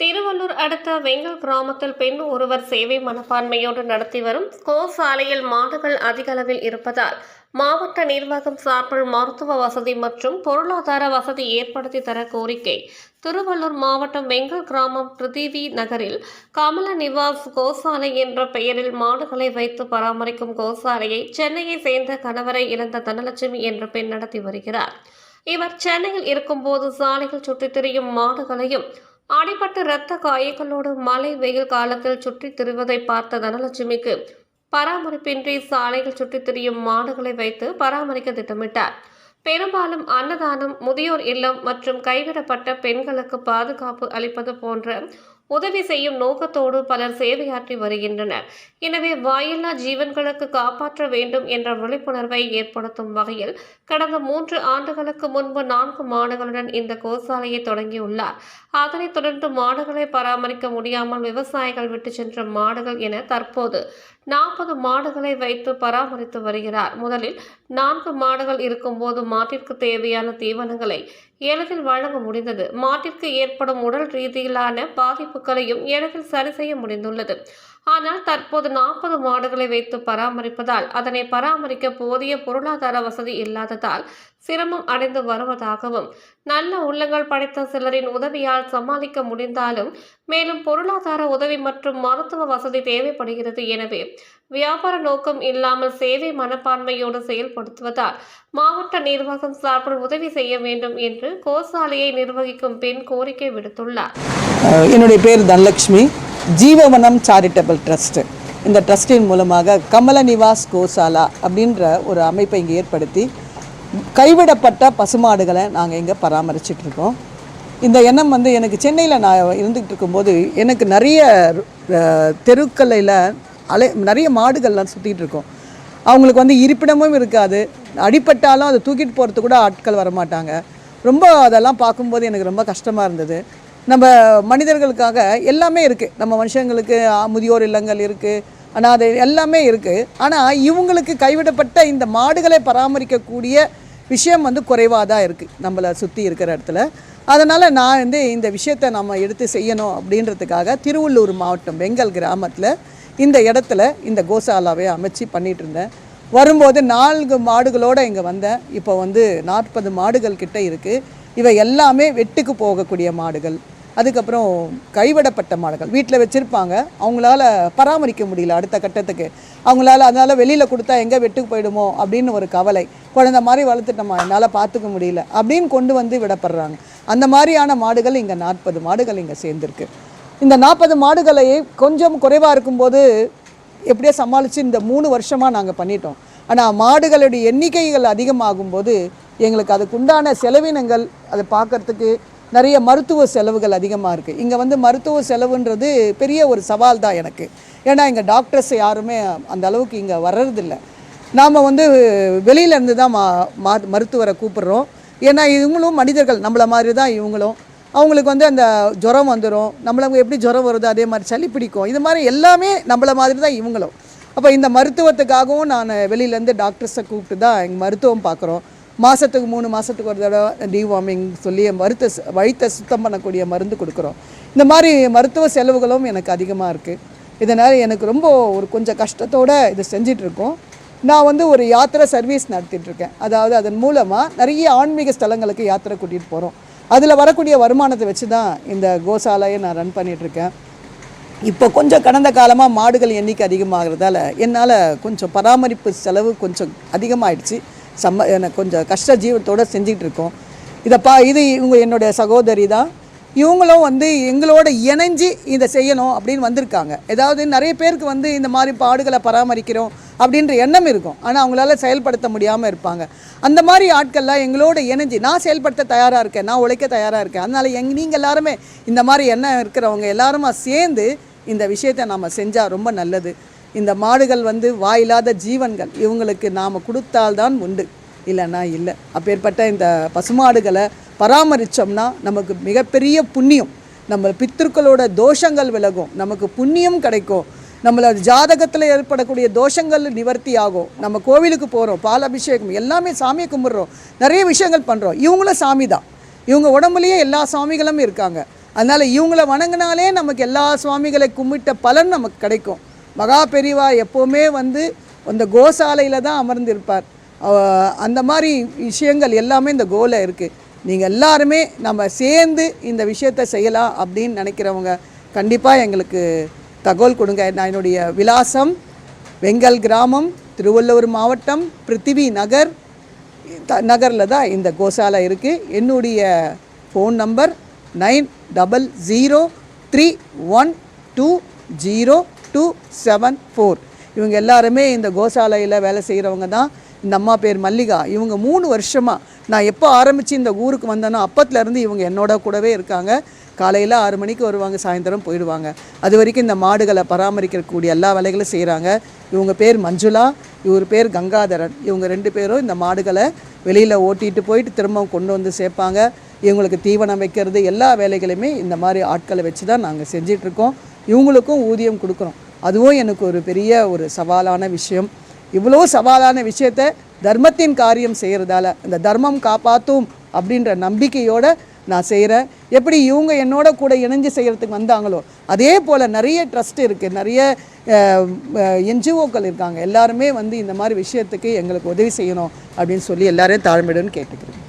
திருவள்ளூர் அடுத்த வெங்கல் கிராமத்தில் பெண் ஒருவர் சேவை மனப்பான்மையோடு நடத்தி வரும் கோசாலையில் மாடுகள் அதிக அளவில் இருப்பதால் மாவட்ட நிர்வாகம் சார்பில் மருத்துவ வசதி மற்றும் பொருளாதார வசதி ஏற்படுத்தி தர கோரிக்கை. திருவள்ளூர் மாவட்டம் வெங்கல் கிராமம் பிரதிவி நகரில் கமல நிவாஸ் கோசாலை என்ற பெயரில் மாடுகளை வைத்து பராமரிக்கும் கோசாலையை சென்னையை சேர்ந்த கணவரை இழந்த தனலட்சுமி என்ற பெண் நடத்தி வருகிறார். இவர் சென்னையில் இருக்கும்போது சாலையில் சுற்றித் திரியும் மாடுகளையும் அடிப்பட்ட இரத்த காயங்களோடு மழை வெயில் காலத்தில் சுற்றித் திரிவதை பார்த்த தனலட்சுமிக்கு பராமரிப்பின்றி சாலையில் சுற்றித் திரியும் மாடுகளை வைத்து பராமரிக்க திட்டமிட்டார். பெரும்பாலும் அன்னதானம் முதியோர் இல்லம் மற்றும் கைவிடப்பட்ட பெண்களுக்கு பாதுகாப்பு அளிப்பது போன்ற உதவி செய்யும் நோக்கத்தோடு பலர் சேவையாற்றி வருகின்றனர். எனவே வாயில்லா ஜீவன்களுக்கு காப்பாற்ற வேண்டும் என்ற விழிப்புணர்வை ஏற்படுத்தும் வகையில் கடந்த மூன்று ஆண்டுகளுக்கு முன்பு நான்கு மாடுகளுடன் இந்த கோசாலையை தொடங்கியுள்ளார். அதனைத் தொடர்ந்து மாடுகளை பராமரிக்க முடியாமல் விவசாயிகள் விட்டு சென்ற மாடுகள் என தற்போது நாற்பது மாடுகளை வைத்து பராமரித்து வருகிறார். முதலில் நான்கு மாடுகள் இருக்கும்போது மாட்டிற்கு தேவையான தீவனங்களை எளிதில் வழங்க முடிந்தது. மாட்டிற்கு ஏற்படும் உடல் ரீதியிலான பாதிப்பு பாதிப்புகளையும் எளிதில் சரி செய்ய முடிந்துள்ளது. ஆனால் தற்போது நாற்பது மாடுகளை வைத்து பராமரிப்பதால் அதனை பராமரிக்க போதிய பொருளாதார வசதி இல்லாததால் சிரமம் அடைந்து வருவதாகவும் நல்ல உள்ளங்கள் படைத்த சிலரின் உதவியால் சமாளிக்க முடிந்தாலும் மேலும் பொருளாதார உதவி மற்றும் மருத்துவ வசதி தேவைப்படுகிறது எனவே வியாபார நோக்கம் இல்லாமல் சேவை மனப்பான்மையோடு செயல்படுத்துவதால் மாவட்ட நிர்வாகம் சார்பில் உதவி செய்ய வேண்டும் என்று கோசாலையை நிர்வகிக்கும் பெண் கோரிக்கை விடுத்துள்ளார். என்னுடைய பேர் தனலட்சுமி ஜீவவனம் சாரிட்டபிள் ட்ரஸ்ட்டு இந்த ட்ரஸ்டின் மூலமாக கமல நிவாஸ் கோசாலா அப்படின்ற ஒரு அமைப்பை இங்கே ஏற்படுத்தி கைவிடப்பட்ட பசுமாடுகளை நாங்கள் இங்கே பராமரிச்சிட்ருக்கோம் இந்த எண்ணம் வந்து எனக்கு சென்னையில் நான் இருந்துக்கிட்டு இருக்கும்போது எனக்கு நிறைய அஹ், தெருக்கல்லையில் அலை நிறைய மாடுகள்லாம் சுற்றிட்டு இருக்கோம். அவங்களுக்கு வந்து இருப்பிடமும் இருக்காது. அடிபட்டாலும் அதை தூக்கிட்டு போகிறது கூட ஆட்கள் வரமாட்டாங்க. ரொம்ப அதெல்லாம் பார்க்கும்போது எனக்கு ரொம்ப கஷ்டமாக இருந்தது. நம்ம மனிதர்களுக்காக எல்லாமே இருக்குது நம்ம மனுஷங்களுக்கு முதியோர் இல்லங்கள் இருக்குது அனாதை எல்லாமே இருக்குது ஆனால் இவங்களுக்கு கைவிடப்பட்ட இந்த மாடுகளை பராமரிக்கக்கூடிய விஷயம் வந்து குறைவாக தான் இருக்குது நம்மளை சுற்றி இருக்கிற இடத்துல. அதனால் நான் வந்து இந்த விஷயத்தை நம்ம எடுத்து செய்யணும் அப்படின்றதுக்காக திருவள்ளூர் மாவட்டம் வெங்கல் கிராமத்தில் இந்த இடத்துல இந்த கோசாலாவை அமைச்சு பண்ணிகிட்டு இருந்தேன். வரும்போது நான்கு மாடுகளோடு இங்கே வந்தேன். இப்போ வந்து நாற்பது மாடுகள் கிட்ட இருக்குது இவை எல்லாமே வெட்டுக்கு போகக்கூடிய மாடுகள். அதுக்கப்புறம் கைவிடப்பட்ட மாடுகள். வீட்டில் வச்சுருப்பாங்க. அவங்களால பராமரிக்க முடியல அடுத்த கட்டத்துக்கு. அவங்களால அதனால் வெளியில் கொடுத்தா எங்கே வெட்டுக்கு போயிடுமோ அப்படின்னு ஒரு கவலை. குழந்த மாதிரி வளர்த்துட்டோமா என்னால் பார்த்துக்க முடியல அப்படின்னு கொண்டு வந்து விடப்படுறாங்க. அந்த மாதிரியான மாடுகள் இங்கே நாற்பது மாடுகள் இங்கே சேர்ந்துருக்கு. இந்த நாற்பது மாடுகளை கொஞ்சம் குறைவாக இருக்கும்போது எப்படியோ சமாளித்து இந்த மூணு வருஷமாக நாங்கள் பண்ணிட்டோம். ஆனால் மாடுகளுடைய எண்ணிக்கைகள் அதிகமாகும்போது எங்களுக்கு அதுக்குண்டான செலவினங்கள் அதை பார்க்கறதுக்கு நிறைய மருத்துவ செலவுகள் அதிகமாக இருக்குது இங்கே வந்து மருத்துவ செலவுன்றது பெரிய ஒரு சவால் தான் எனக்கு. ஏன்னா இங்கே டாக்டர்ஸ் யாருமே அந்த அளவுக்கு இங்கே வர்றதில்ல. நாம் வந்து வெளியிலேருந்து தான் மா மா மருத்துவரை கூப்பிட்றோம். ஏன்னா இவங்களும் மனிதர்கள். நம்மளை மாதிரி தான் இவங்களும். அவங்களுக்கு வந்து அந்த ஜுரம் வந்துடும் நம்மளுக்கு எப்படி ஜுரம் வருதோ அதே மாதிரி சளி பிடிக்கும். இது மாதிரி எல்லாமே நம்மள மாதிரி தான் இவங்களும். அப்போ இந்த மருத்துவத்துக்காகவும் நான் வெளியிலேருந்து டாக்டர்ஸை கூப்பிட்டு தான் எங்கள் மருத்துவம் பார்க்குறோம் மாதத்துக்கு மூணு மாதத்துக்கு ஒரு தடவை டிவார்மிங் சொல்லி மருத்த சு- சுத்தம் பண்ணக்கூடிய மருந்து கொடுக்குறோம். இந்த மாதிரி மருத்துவ செலவுகளும் எனக்கு அதிகமாக இருக்குது இதனால் எனக்கு ரொம்ப ஒரு கொஞ்சம் கஷ்டத்தோடு இது செஞ்சிட்ருக்கோம். நான் வந்து ஒரு யாத்திரை சர்வீஸ் நடத்திட்டுருக்கேன் அதாவது அதன் மூலமாக நிறைய ஆன்மீக ஸ்தலங்களுக்கு யாத்திரை கூட்டிகிட்டு போகிறோம் அதில் வரக்கூடிய வருமானத்தை வச்சு தான் இந்த கோசாலையை நான் ரன் பண்ணிகிட்ருக்கேன் இப்போ கொஞ்சம் கடந்த காலமாக மாடுகள் எண்ணிக்கை அதிகமாகிறதால என்னால் கொஞ்சம் பராமரிப்பு செலவு கொஞ்சம் அதிகமாகிடுச்சு சம்ம எனக்கு கொஞ்சம் கஷ்ட ஜீவத்தோடு செஞ்சுக்கிட்டு இருக்கோம் இதை பா இது இவங்க என்னுடைய சகோதரி தான். இவங்களும் வந்து எங்களோட இணைஞ்சு இதை செய்யணும் அப்படின்னு வந்திருக்காங்க. ஏதாவது நிறைய பேருக்கு வந்து இந்த மாதிரி பாடுகளை பராமரிக்கிறோம் அப்படின்ற எண்ணம் இருக்கும். ஆனால் அவங்களால செயல்படுத்த முடியாமல் இருப்பாங்க. அந்த மாதிரி ஆட்கள்லாம் எங்களோட இணைஞ்சு நான் செயல்படுத்த தயாராக இருக்கேன் நான் உழைக்க தயாராக இருக்கேன். அதனால் எங் நீங்கள் எல்லாருமே இந்த மாதிரி எண்ணம் இருக்கிறவங்க எல்லாருமா சேர்ந்து இந்த விஷயத்தை நாம் செஞ்சால் ரொம்ப நல்லது. இந்த மாடுகள் வந்து வாயில்லாத ஜீவன்கள். இவங்களுக்கு நாம் கொடுத்தால்தான் உண்டு. இல்லைன்னா இல்லை. அப்பேற்பட்ட இந்த பசுமாடுகளை பராமரித்தோம்னா நமக்கு மிகப்பெரிய புண்ணியம். நம்ம பித்திருக்களோட தோஷங்கள் விலகும். நமக்கு புண்ணியம் கிடைக்கும். நம்மளோட ஜாதகத்தில் ஏற்படக்கூடிய தோஷங்கள் நிவர்த்தி ஆகும். நம்ம கோவிலுக்கு போகிறோம் பால் அபிஷேகம் எல்லாமே சாமியை கும்பிட்றோம். நிறைய விஷயங்கள் பண்ணுறோம் இவங்களும் சாமி தான் இவங்க உடம்புலயே எல்லா சாமிகளும் இருக்காங்க. அதனால் இவங்கள வணங்கினாலே நமக்கு எல்லா சுவாமிகளை கும்பிட்ட பலன் நமக்கு கிடைக்கும். மகா பெரிவா எப்போவுமே வந்து அந்த கோசாலையில் தான் அமர்ந்திருப்பார். அந்த மாதிரி விஷயங்கள் எல்லாமே இந்த கோல இருக்குது நீங்கள் எல்லாருமே நம்ம சேர்ந்து இந்த விஷயத்தை செய்யலாம் அப்படின்னு நினைக்கிறவங்க கண்டிப்பாக எங்களுக்கு தகவல் கொடுங்க. நான் என்னுடைய விலாசம் வெங்கல் கிராமம் திருவள்ளூர் மாவட்டம் பிருத்திவி நகர் த நகரில் தான் இந்த கோசாலை இருக்குது என்னுடைய phone number nine double zero three one two zero two seven four இவங்க எல்லாருமே இந்த கோசாலையில் வேலை செய்கிறவங்க தான். இந்த அம்மா பேர் மல்லிகா. இவங்க மூணு வருஷமாக நான் எப்போ ஆரம்பித்து இந்த ஊருக்கு வந்தேனோ அப்பத்துலேருந்து இவங்க என்னோட கூடவே இருக்காங்க. காலையில் ஆறு மணிக்கு வருவாங்க சாயந்தரம் போயிடுவாங்க. அது வரைக்கும் இந்த மாடுகளை பராமரிக்கக்கூடிய எல்லா வேலைகளும் செய்கிறாங்க இவங்க பேர் மஞ்சுளா இவர் பேர் கங்காதரன். இவங்க ரெண்டு பேரும் இந்த மாடுகளை வெளியில் ஓட்டிட்டு போயிட்டு திரும்ப கொண்டு வந்து சேர்ப்பாங்க. இவங்களுக்கு தீவனம் வைக்கிறது எல்லா வேலைகளையுமே இந்த மாதிரி ஆட்களை வச்சு தான் நாங்கள் செஞ்சிட்ருக்கோம் இவங்களுக்கும் ஊதியம் கொடுக்குறோம். அதுவும் எனக்கு ஒரு பெரிய ஒரு சவாலான விஷயம். இவ்வளோ சவாலான விஷயத்த தர்மத்தின் காரியம் செய்கிறதால இந்த தர்மம் காப்பாற்றும் அப்படின்ற நம்பிக்கையோடு நான் செய்கிறேன் எப்படி இவங்க என்னோட கூட இணைஞ்சு செய்கிறதுக்கு வந்தாங்களோ அதே போல் நிறைய ட்ரஸ்ட் இருக்குது நிறைய என்ஜிஓக்கள் இருக்காங்க. எல்லாருமே வந்து இந்த மாதிரி விஷயத்துக்கு எங்களுக்கு உதவி செய்யணும் அப்படின்னு சொல்லி எல்லாரையும் தாழ்மையுடன் கேட்டுக்கிறேன்.